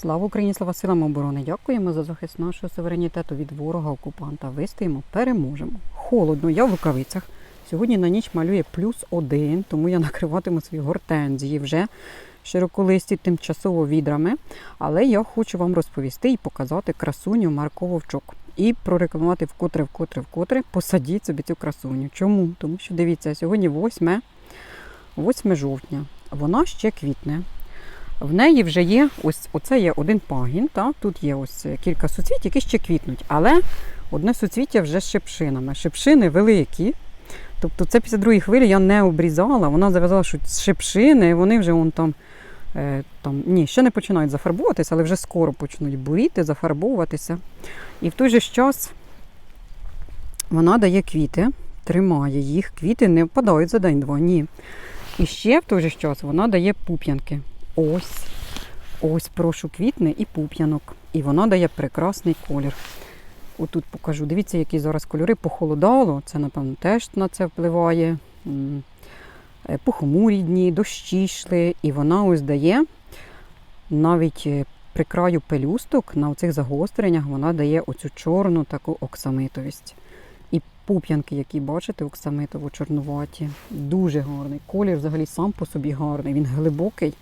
Слава Україні, слава силам оборони! Дякуємо за захист нашого суверенітету від ворога окупанта. Вистоїмо, переможемо. Холодно, я в рукавицях. Сьогодні на ніч малює плюс один, тому я накриватиму свої гортензії вже широколисті тимчасово відрами. Але я хочу вам розповісти і показати красуню Марко Вовчок. І прорекламувати вкотре, вкотре, вкотре. Посадіть собі цю красуню. Чому? Тому що дивіться, сьогодні 8, 8 жовтня. Вона ще квітне. В неї вже є ось оце є один пагін. Та? Тут є ось кілька суцвіть, які ще квітнуть. Але одне суцвіття вже з шипшинами. Шипшини великі. Тобто це після другої хвилі я не обрізала. Вона зав'язала, що шипшини, вони вже вон там, е, там ні, ще не починають зафарбовуватися, але вже скоро почнуть буріти, зафарбовуватися. І в той же час вона дає квіти, тримає їх. Квіти не впадають за день-два, ні. І ще в той же час вона дає пуп'янки. Ось, ось, прошу, квітне і пуп'янок. І вона дає прекрасний колір. Отут покажу. Дивіться, які зараз кольори похолодало. Це, напевно, теж на це впливає. Е, Похмурі дні, дощі йшли, і вона ось дає навіть е, при краю пелюсток на оцих загостреннях вона дає оцю чорну таку оксамитовість. І пуп'янки, які бачите, оксамитово-чорнуваті. Дуже гарний. Колір взагалі сам по собі гарний. Він глибокий,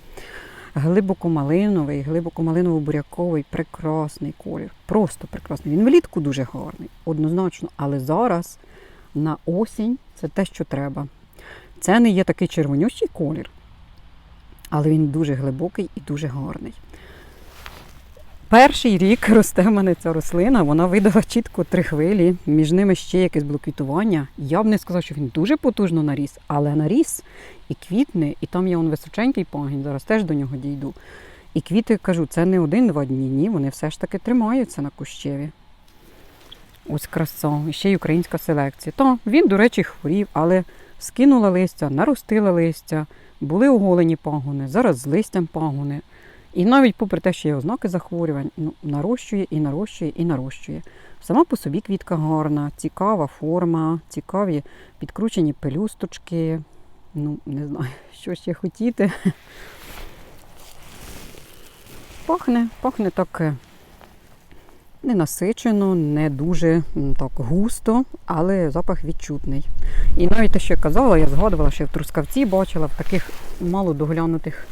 глибоко-малиновий, глибоко-малиново-буряковий, прекрасний колір. Просто прекрасний. Він влітку дуже гарний, однозначно. Але зараз на осінь це те, що треба. Це не є такий червонющий колір, але він дуже глибокий і дуже гарний. Перший рік росте в мене ця рослина, вона видала чітко три хвилі, між ними ще якесь було квітування. Я б не сказав, що він дуже потужно наріс, але наріс і квітне, і там є он височенький пагін, зараз теж до нього дійду. І квіти, кажу, це не один-два дні, ні, вони все ж таки тримаються на кущеві. Ось краса, і ще й українська селекція. Та він, до речі, хворів, але скинула листя, наростила листя, були оголені пагони, зараз з листям пагони. І навіть попри те, що є ознаки захворювань, ну, нарощує і нарощує і нарощує. Сама по собі квітка гарна, цікава форма, цікаві підкручені пелюсточки. Ну, не знаю, що ще хотіти. Пахне, пахне так е, не насичено, не дуже так густо, але запах відчутний. І навіть те, що я казала, я згадувала, що я в Трускавці бачила в таких мало доглянутих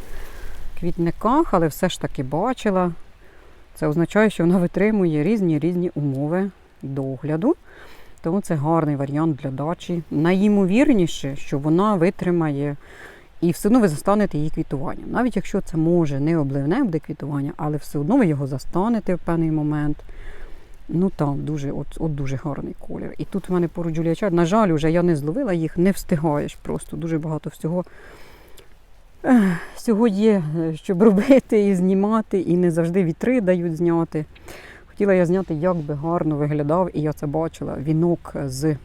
квітниках, але все ж таки бачила. Це означає, що вона витримує різні різні умови догляду. Тому це гарний варіант для дачі. Найімовірніше, що вона витримає і все одно ви застанете її квітування. Навіть якщо це може не обливне буде квітування, але все одно ви його застанете в певний момент. Ну там дуже, от, от дуже гарний колір. І тут в мене поруч Джулія На жаль, вже я не зловила їх, не встигаєш просто. Дуже багато всього всього є, е, щоб робити і знімати, і не завжди вітри дають зняти. Хотіла я зняти, як би гарно виглядав, і я це бачила. Вінок з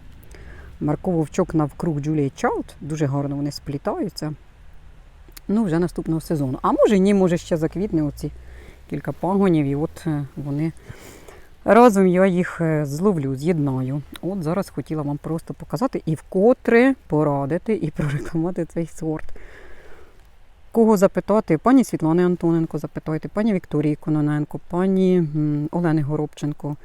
Марко Вовчок навкруг Джулії Чаут. Дуже гарно вони сплітаються. Ну, вже наступного сезону. А може ні, може ще заквітне оці кілька пагонів, і от е, вони разом я їх е, зловлю, з'єднаю. От зараз хотіла вам просто показати і вкотре порадити і прорекламувати цей сорт. Кого запитати? Пані Світлани Антоненко запитайте, пані Вікторії Кононенко, пані Олени Горобченко.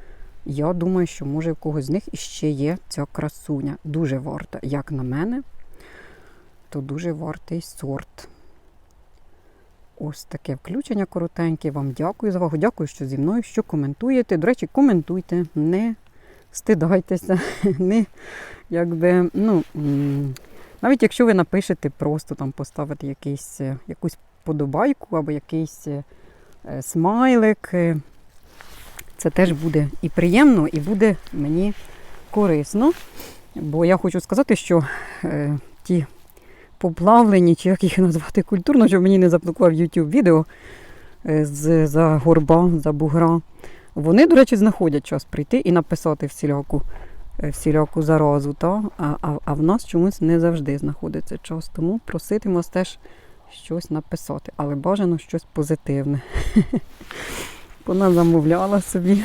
Я думаю, що може в когось з них іще є ця красуня. Дуже варта. Як на мене, то дуже вартий сорт. Ось таке включення коротеньке. Вам дякую за увагу. Дякую, що зі мною, що коментуєте. До речі, коментуйте, не стидайтеся, не якби, ну. Навіть якщо ви напишете, просто там поставите якийсь, е, якусь подобайку або якийсь е, е, смайлик, це теж буде і приємно, і буде мені корисно. Бо я хочу сказати, що е, ті поплавлені, чи як їх назвати культурно, щоб мені не заблокував YouTube відео з, за горба, за бугра. Вони, до речі, знаходять час прийти і написати всіляку, всіляку заразу. Та? А, а, а в нас чомусь не завжди знаходиться час. Тому проситиму вас теж щось написати, але бажано щось позитивне. Вона замовляла собі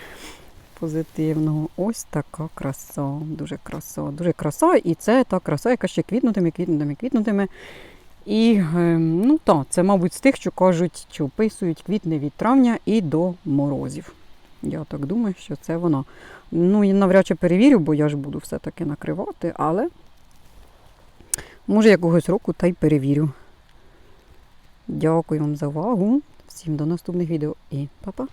позитивного. Ось така краса. Дуже краса. Дуже краса. І це та краса, яка ще квітнутиме, квітнутиме, квітнутиме. І е, ну так, це, мабуть, з тих, що кажуть, що описують квітне від травня і до морозів. Я так думаю, що це воно. Ну, і навряд чи перевірю, бо я ж буду все-таки накривати, але може якогось року та й перевірю. Дякую вам за увагу. Всім до наступних відео і па-па!